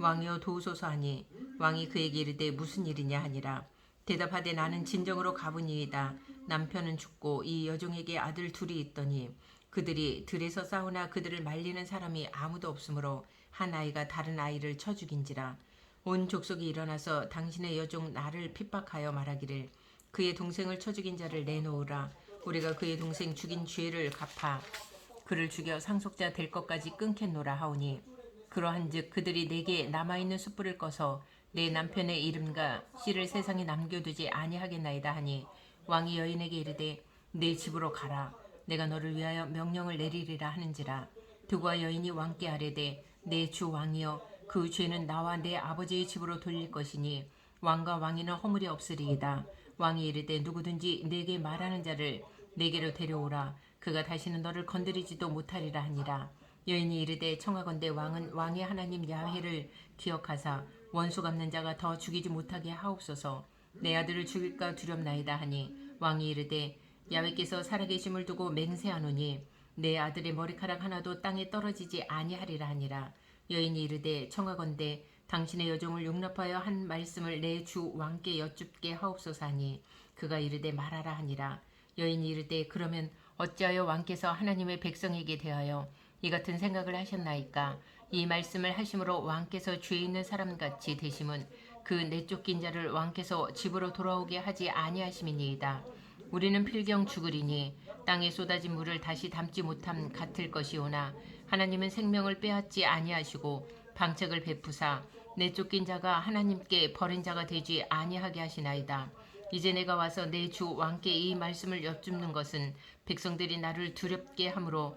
왕이여 도우소서 하니 왕이 그에게 이르되 무슨 일이냐 하니라. 대답하되 나는 진정으로 가보니이다. 남편은 죽고 이 여종에게 아들 둘이 있더니 그들이 들에서 싸우나 그들을 말리는 사람이 아무도 없으므로 한 아이가 다른 아이를 쳐 죽인지라. 온 족속이 일어나서 당신의 여종 나를 핍박하여 말하기를 그의 동생을 쳐 죽인 자를 내놓으라. 우리가 그의 동생 죽인 죄를 갚아 그를 죽여 상속자 될 것까지 끊겠노라 하오니 그러한즉 그들이 내게 남아 있는 숯불을 꺼서 내 남편의 이름과 씨를 세상에 남겨두지 아니하겠나이다 하니 왕이 여인에게 이르되 내 집으로 가라. 내가 너를 위하여 명령을 내리리라 하는지라. 두과 여인이 왕께 아뢰되 내 주 왕이여 그 죄는 나와 내 아버지의 집으로 돌릴 것이니 왕과 왕이는 허물이 없으리이다. 왕이 이르되 누구든지 내게 말하는 자를 내게로 데려오라. 그가 다시는 너를 건드리지도 못하리라 하니라 여인이 이르되 청하건대 왕은 왕의 하나님 야훼를 기억하사 원수 갚는 자가 더 죽이지 못하게 하옵소서. 내 아들을 죽일까 두렵나이다 하니 왕이 이르되 야훼께서 살아계심을 두고 맹세하노니 내 아들의 머리카락 하나도 땅에 떨어지지 아니하리라 하니라. 여인이 이르되 청하건대 당신의 여종을 용납하여 한 말씀을 내 주 왕께 여쭙게 하옵소서 하니 그가 이르되 말하라 하니라. 여인이 이르되 그러면 어찌하여 왕께서 하나님의 백성에게 대하여 이 같은 생각을 하셨나이까 이 말씀을 하심으로 왕께서 죄 있는 사람같이 되심은 그 내쫓긴 자를 왕께서 집으로 돌아오게 하지 아니하심이니이다 우리는 필경 죽으리니 땅에 쏟아진 물을 다시 담지 못함 같을 것이오나 하나님은 생명을 빼앗지 아니하시고 방책을 베푸사 내쫓긴 자가 하나님께 버린 자가 되지 아니하게 하시나이다. 이제 내가 와서 내 주 왕께 이 말씀을 여쭙는 것은 백성들이 나를 두렵게 하므로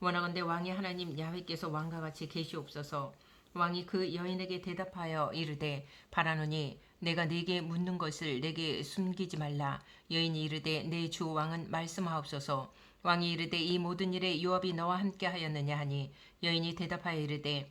원하건대 왕의 하나님 야훼께서 왕과 같이 계시옵소서. 왕이 그 여인에게 대답하여 이르되 바라노니 내가 네게 묻는 것을 내게 숨기지 말라. 여인이 이르되 내 주 왕은 말씀하옵소서. 왕이 이르되 이 모든 일에 요압이 너와 함께 하였느냐 하니 여인이 대답하여 이르되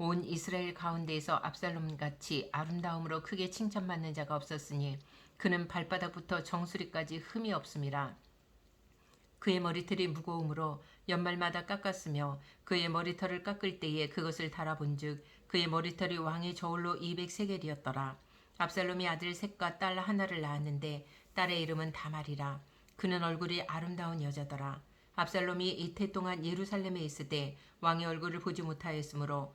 온 이스라엘 가운데에서 압살롬 같이 아름다움으로 크게 칭찬받는 자가 없었으니 그는 발바닥부터 정수리까지 흠이 없음이라 그의 머리털이 무거움으로 연말마다 깎았으며 그의 머리털을 깎을 때에 그것을 달아본즉 그의 머리털이 왕의 저울로 200세겔이었더라. 압살롬이 아들 셋과 딸 하나를 낳았는데 딸의 이름은 다말이라. 그는 얼굴이 아름다운 여자더라. 압살롬이 이태 동안 예루살렘에 있을 때 왕의 얼굴을 보지 못하였으므로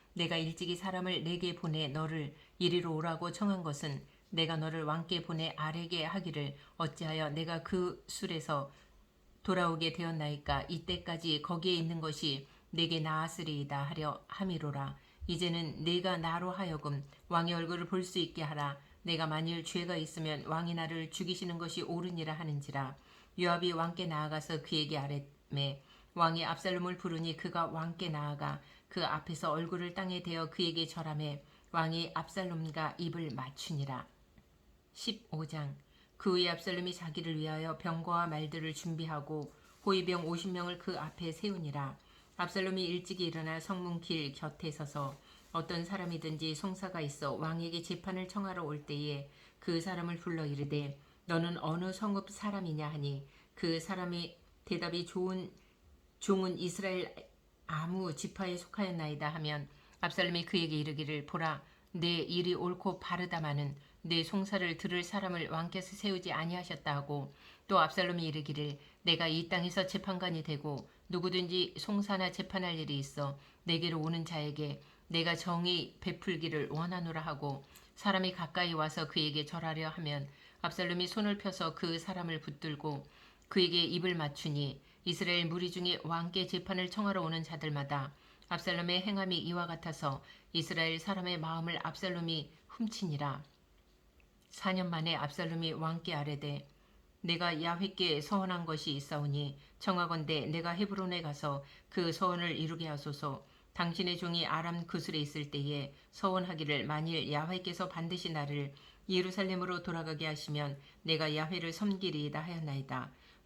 내가 일찍이 사람을 내게 보내 너를 이리로 오라고 청한 것은 내가 너를 왕께 보내 아래게 하기를 어찌하여 내가 그 술에서 돌아오게 되었나이까? 이때까지 거기에 있는 것이 내게 나았으리이다 하려 함이로라. 이제는 내가 나로 하여금 왕의 얼굴을 볼 수 있게 하라. 내가 만일 죄가 있으면 왕이 나를 죽이시는 것이 옳으니라 하는지라. 요압이 왕께 나아가서 그에게 아뢰매 왕이 압살롬을 부르니 그가 왕께 나아가 그 앞에서 얼굴을 땅에 대어 그에게 절하매 왕이 압살롬과 입을 맞추니라. 15장. 그 후에 압살롬이 자기를 위하여 병거와 말들을 준비하고 호위병 50명을 그 앞에 세우니라. 압살롬이 일찍이 일어나 성문 길 곁에 서서 어떤 사람이든지 송사가 있어 왕에게 재판을 청하러 올 때에 그 사람을 불러 이르되 너는 어느 성읍 사람이냐? 하니 그 사람이 대답이 좋은 종은 이스라엘 아무 지파에 속하였나이다 하면 압살롬이 그에게 이르기를 보라 내 일이 옳고 바르다마는 내 송사를 들을 사람을 왕께서 세우지 아니하셨다 하고 또 압살롬이 이르기를 내가 이 땅에서 재판관이 되고 누구든지 송사나 재판할 일이 있어 내게로 오는 자에게 내가 정의 베풀기를 원하노라 하고 사람이 가까이 와서 그에게 절하려 하면 압살롬이 손을 펴서 그 사람을 붙들고 그에게 입을 맞추니 이스라엘 무리 중에 왕께 재판을 청하러 오는 자들마다 압살롬의 행함이 이와 같아서 이스라엘 사람의 마음을 압살롬이 훔치니라. 4년 만에 압살롬이 왕께 아뢰되 내가 야훼께 서원한 것이 있사오니 청하건대 내가 헤브론에 가서 그 서원을 이루게 하소서 당신의 종이 아람 그술에 있을 때에 서원하기를 만일 야훼께서 반드시 나를 예루살렘으로 돌아가게 하시면 내가 야훼를 섬기리이다 하였나이다.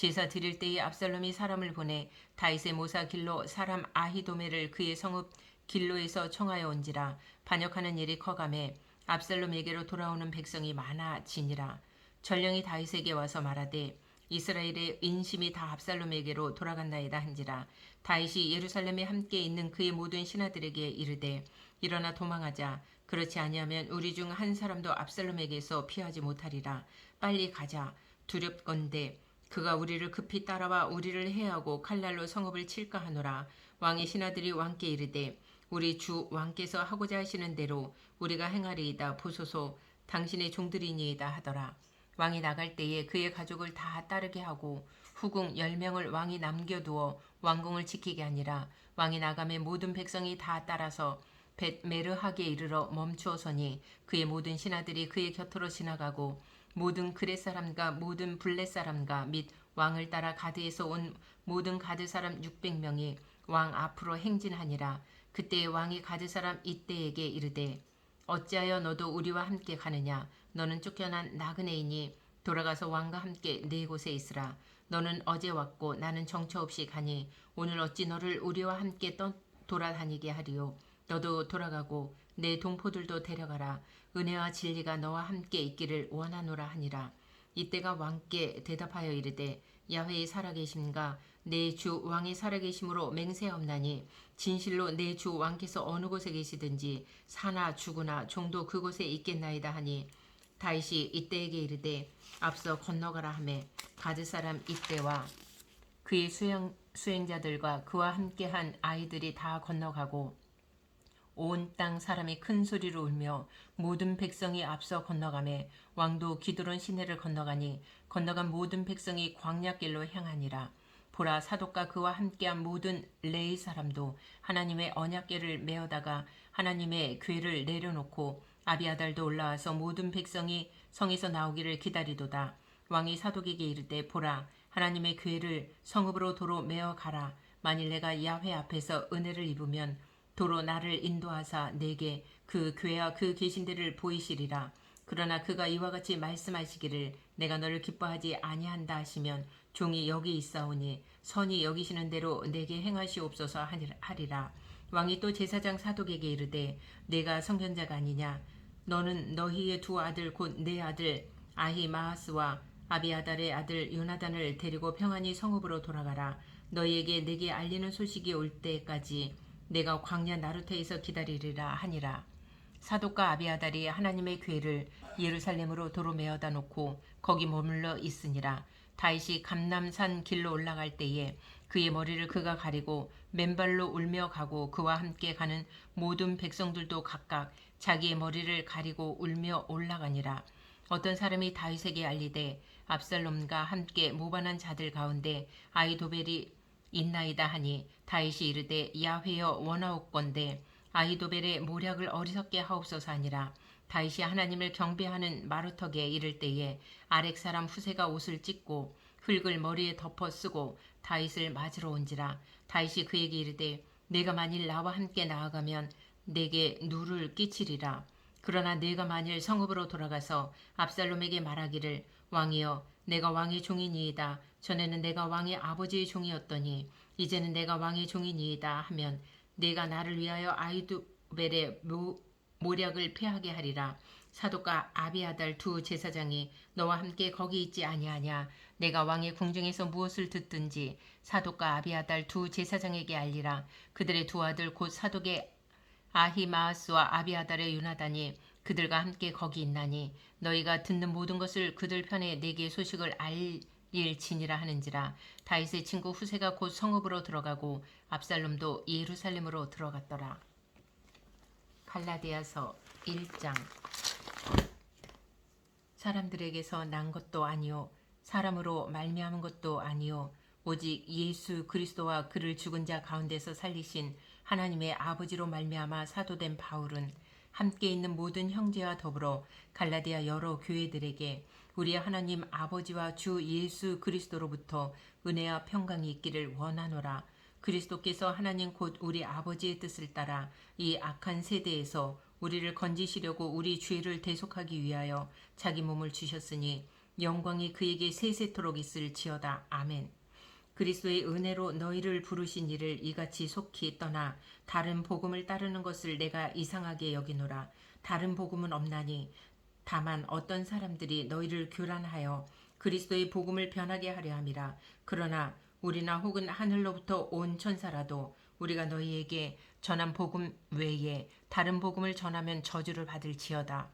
제사 드릴 때에 압살롬이 사람을 보내 다윗의 모사 길로 사람 아히도메를 그의 성읍 길로에서 청하여 온지라 반역하는 일이 커감해 압살롬에게로 돌아오는 백성이 많아지니라. 전령이 다윗에게 와서 말하되 이스라엘의 인심이 다 압살롬에게로 돌아간나이다 한지라. 다윗이 예루살렘에 함께 있는 그의 모든 신하들에게 이르되 일어나 도망하자. 그렇지 아니하면 우리 중 한 사람도 압살롬에게서 피하지 못하리라. 빨리 가자. 두렵건대 그가 우리를 급히 따라와 우리를 해하고 칼날로 성읍을 칠까 하노라. 왕의 신하들이 왕께 이르되 우리 주 왕께서 하고자 하시는 대로 우리가 행하리이다. 보소서. 당신의 종들이니이다 하더라. 왕이 나갈 때에 그의 가족을 다 따르게 하고 후궁 10명을 왕이 남겨두어 왕궁을 지키게 아니라. 왕이 나감에 모든 백성이 다 따라서 벳 메르하게 이르러 멈추어서니 그의 모든 신하들이 그의 곁으로 지나가고 모든 그렛 사람과 모든 블렛 사람과 및 왕을 따라 가드에서 온 모든 가드 사람 600명이 왕 앞으로 행진하니라 그때 왕이 가드 사람 이때에게 이르되 어찌하여 너도 우리와 함께 가느냐 너는 쫓겨난 나그네이니 돌아가서 왕과 함께 네 곳에 있으라. 너는 어제 왔고 나는 정처 없이 가니 오늘 어찌 너를 우리와 함께 떠 돌아다니게 하리요. 너도 돌아가고 내 동포들도 데려가라. 은혜와 진리가 너와 함께 있기를 원하노라 하니라. 이때가 왕께 대답하여 이르되 야훼의 살아계심과 내 주 왕의 살아계심으로 맹세없나니 진실로 내 주 왕께서 어느 곳에 계시든지 사나 죽으나 종도 그곳에 있겠나이다 하니 다윗이 이때에게 이르되 앞서 건너가라 하매 가드 사람 이때와 그의 수행, 수행자들과 그와 함께한 아이들이 다 건너가고 온 땅 사람이 큰 소리로 울며 모든 백성이 앞서 건너가매 왕도 기드론 시내를 건너가니 건너간 모든 백성이 광야길로 향하니라 보라 사독과 그와 함께한 모든 레이 사람도 하나님의 언약궤를 메어다가 하나님의 궤를 내려놓고 아비아달도 올라와서 모든 백성이 성에서 나오기를 기다리도다. 왕이 사독에게 이르되 보라 하나님의 궤를 성읍으로 도로 메어 가라. 만일 내가 야훼 앞에서 은혜를 입으면 도로 나를 인도하사 내게 그 궤와 그 계신 데를 보이시리라. 그러나 그가 이와 같이 말씀하시기를 내가 너를 기뻐하지 아니한다 하시면 종이 여기 있사오니 선이 여기시는 대로 내게 행하시옵소서 하리라. 왕이 또 제사장 사독에게 이르되 내가 성견자가 아니냐 너는 너희의 두 아들 곧 내 아들 아히마하스와 아비아달의 아들 요나단을 데리고 평안히 성읍으로 돌아가라. 너희에게 내게 알리는 소식이 올 때까지 내가 광야 나루테에서 기다리리라 하니라. 사독과 아비아달이 하나님의 궤를 예루살렘으로 도로 메어다 놓고 거기 머물러 있으니라. 다윗이 감남산 길로 올라갈 때에 그의 머리를 그가 가리고 맨발로 울며 가고 그와 함께 가는 모든 백성들도 각각 자기의 머리를 가리고 울며 올라가니라. 어떤 사람이 다윗에게 알리되 압살롬과 함께 모반한 자들 가운데 아이도벨이 있나이다 하니 다윗이 이르되 야훼여 원하옵건대 아이도벨의 모략을 어리석게 하옵소서 하니라. 다윗이 하나님을 경배하는 마루턱에 이를 때에 아렉 사람 후세가 옷을 찢고 흙을 머리에 덮어 쓰고 다윗을 맞으러 온지라. 다윗이 그에게 이르되 내가 만일 나와 함께 나아가면 내게 누를 끼치리라 그러나 내가 만일 성읍으로 돌아가서 압살롬에게 말하기를 왕이여 내가 왕의 종이니이다. 전에는 내가 왕의 아버지의 종이었더니 이제는 내가 왕의 종이니이다 하면 내가 나를 위하여 아이두벨의 모, 모략을 패하게 하리라. 사독과 아비아달 두 제사장이 너와 함께 거기 있지 아니하냐? 내가 왕의 궁중에서 무엇을 듣든지 사독과 아비아달 두 제사장에게 알리라. 그들의 두 아들 곧 사독의 아히마아스와 아비아달의 유나단이 그들과 함께 거기 있나니 너희가 듣는 모든 것을 그들 편에 내게 소식을 알릴지니라 하는지라 다윗의 친구 후세가 곧 성읍으로 들어가고 압살롬도 예루살렘으로 들어갔더라. 갈라디아서 1장 사람들에게서 난 것도 아니요 사람으로 말미암은 것도 아니요 오직 예수 그리스도와 그를 죽은 자 가운데서 살리신 하나님의 아버지로 말미암아 사도된 바울은 함께 있는 모든 형제와 더불어 갈라디아 여러 교회들에게 우리 하나님 아버지와 주 예수 그리스도로부터 은혜와 평강이 있기를 원하노라. 그리스도께서 하나님 곧 우리 아버지의 뜻을 따라 이 악한 세대에서 우리를 건지시려고 우리 죄를 대속하기 위하여 자기 몸을 주셨으니 영광이 그에게 세세토록 있을지어다. 아멘. 그리스도의 은혜로 너희를 부르신 이를 이같이 속히 떠나 다른 복음을 따르는 것을 내가 이상하게 여기노라. 다른 복음은 없나니 다만 어떤 사람들이 너희를 교란하여 그리스도의 복음을 변하게 하려 함이라. 그러나 우리나 혹은 하늘로부터 온 천사라도 우리가 너희에게 전한 복음 외에 다른 복음을 전하면 저주를 받을지어다.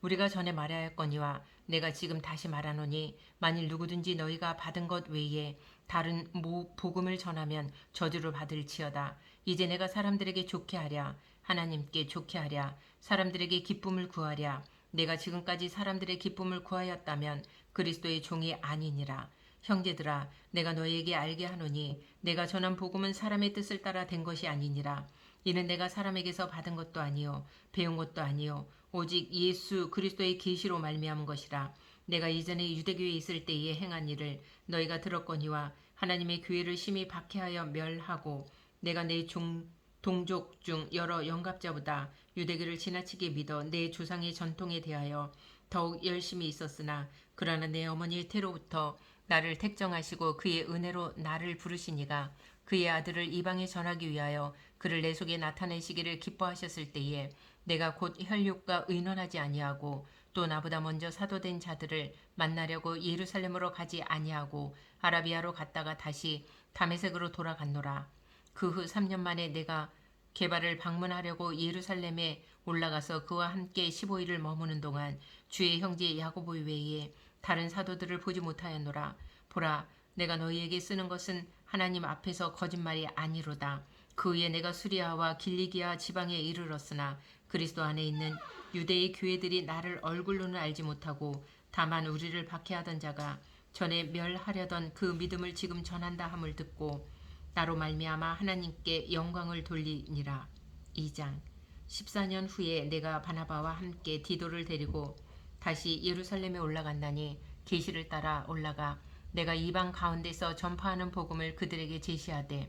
우리가 전에 말하였거니와 내가 지금 다시 말하노니 만일 누구든지 너희가 받은 것 외에 다른 모 복음을 전하면 저주를 받을지어다. 이제 내가 사람들에게 좋게 하랴 하나님께 좋게 하랴 사람들에게 기쁨을 구하랴 내가 지금까지 사람들의 기쁨을 구하였다면 그리스도의 종이 아니니라. 형제들아 내가 너희에게 알게 하노니 내가 전한 복음은 사람의 뜻을 따라 된 것이 아니니라. 이는 내가 사람에게서 받은 것도 아니요 배운 것도 아니요 오직 예수 그리스도의 계시로 말미암은 것이라. 내가 이전에 유대교에 있을 때에 행한 일을 너희가 들었거니와 하나님의 교회를 심히 박해하여 멸하고 내가 내 종, 동족 중 여러 영갑자보다 유대교를 지나치게 믿어 내 조상의 전통에 대하여 더욱 열심히 있었으나 그러나 내 어머니의 태로부터 나를 택정하시고 그의 은혜로 나를 부르시니가 그의 아들을 이방에 전하기 위하여 그를 내 속에 나타내시기를 기뻐하셨을 때에 내가 곧 혈육과 의논하지 아니하고 또 나보다 먼저 사도된 자들을 만나려고 예루살렘으로 가지 아니하고 아라비아로 갔다가 다시 다메섹으로 돌아갔노라. 그 후 3년 만에 내가 개발을 방문하려고 예루살렘에 올라가서 그와 함께 15일을 머무는 동안 주의 형제 야고보 외에 다른 사도들을 보지 못하였노라. 보라, 내가 너희에게 쓰는 것은 하나님 앞에서 거짓말이 아니로다. 그 후에 내가 수리아와 길리기아 지방에 이르렀으나 그리스도 안에 있는 유대의 교회들이 나를 얼굴로는 알지 못하고 다만 우리를 박해하던 자가 전에 멸하려던 그 믿음을 지금 전한다 함을 듣고 나로 말미암아 하나님께 영광을 돌리니라. 2장 14년 후에 내가 바나바와 함께 디도를 데리고 다시 예루살렘에 올라간다니 계시를 따라 올라가 내가 이방 가운데서 전파하는 복음을 그들에게 제시하되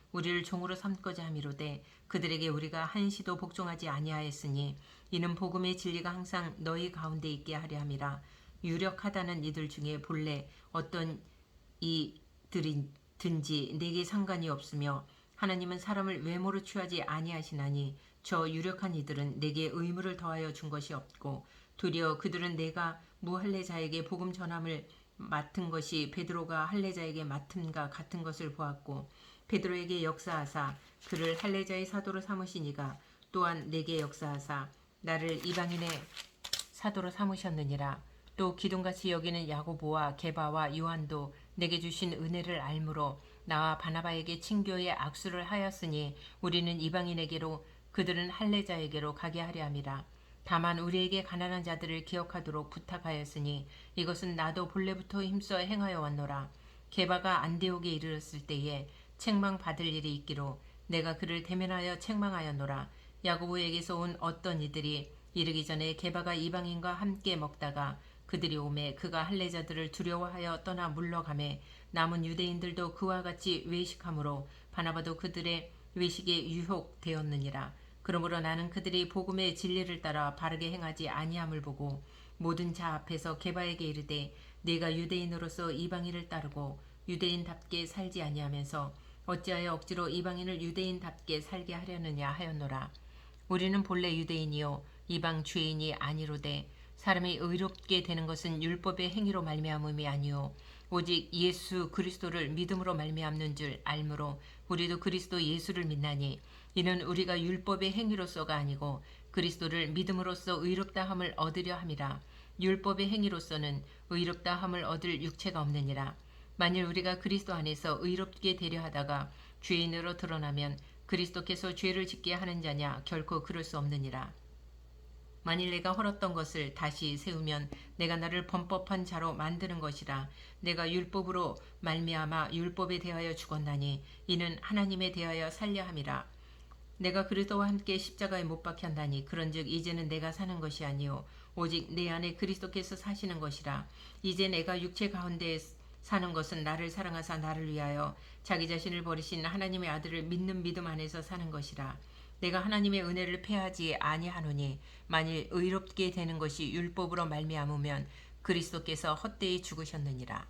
우리를 종으로 삼고자 함이로되 그들에게 우리가 한시도 복종하지 아니하였으니 이는 복음의 진리가 항상 너희 가운데 있게 하려 함이라. 유력하다는 이들 중에 본래 어떤 이들이든지 내게 상관이 없으며 하나님은 사람을 외모로 취하지 아니하시나니 저 유력한 이들은 내게 의무를 더하여 준 것이 없고 도리어 그들은 내가 무할례자에게 복음 전함을 맡은 것이 베드로가 할례자에게 맡음과 같은 것을 보았고 베드로에게 역사하사 그를 할례자의 사도로 삼으시니가 또한 내게 역사하사 나를 이방인의 사도로 삼으셨느니라. 또 기둥같이 여기는 야고보와 게바와 요한도 내게 주신 은혜를 알므로 나와 바나바에게 친교의 악수를 하였으니 우리는 이방인에게로 그들은 할례자에게로 가게 하려 함이라 다만 우리에게 가난한 자들을 기억하도록 부탁하였으니 이것은 나도 본래부터 힘써 행하여 왔노라. 게바가 안디옥에 이르렀을 때에 책망 받을 일이 있기로 내가 그를 대면하여 책망하였노라. 야고보에게서 온 어떤 이들이 이르기 전에 게바가 이방인과 함께 먹다가 그들이 오매 그가 할례자들을 두려워하여 떠나 물러가매 남은 유대인들도 그와 같이 외식함으로 바나바도 그들의 외식에 유혹되었느니라 그러므로 나는 그들이 복음의 진리를 따라 바르게 행하지 아니함을 보고 모든 자 앞에서 게바에게 이르되 네가 유대인으로서 이방인을 따르고 유대인답게 살지 아니하면서 어찌하여 억지로 이방인을 유대인답게 살게 하려느냐 하였노라. 우리는 본래 유대인이요 이방 주인이 아니로되 사람이 의롭게 되는 것은 율법의 행위로 말미암음이 아니요 오직 예수 그리스도를 믿음으로 말미암는 줄 알므로 우리도 그리스도 예수를 믿나니 이는 우리가 율법의 행위로서가 아니고 그리스도를 믿음으로써 의롭다 함을 얻으려 함이라. 율법의 행위로서는 의롭다 함을 얻을 육체가 없느니라. 만일 우리가 그리스도 안에서 의롭게 되려 하다가 죄인으로 드러나면 그리스도께서 죄를 짓게 하는 자냐 결코 그럴 수 없느니라 만일 내가 헐었던 것을 다시 세우면 내가 나를 범법한 자로 만드는 것이라. 내가 율법으로 말미암아 율법에 대하여 죽었나니 이는 하나님에 대하여 살려 함이라. 내가 그리스도와 함께 십자가에 못 박혔나니 그런즉 이제는 내가 사는 것이 아니요 오직 내 안에 그리스도께서 사시는 것이라. 이제 내가 육체 가운데 사는 것은 나를 사랑하사 나를 위하여 자기 자신을 버리신 하나님의 아들을 믿는 믿음 안에서 사는 것이라 내가 하나님의 은혜를 패하지 아니하노니 만일 의롭게 되는 것이 율법으로 말미암으면 그리스도께서 헛되이 죽으셨느니라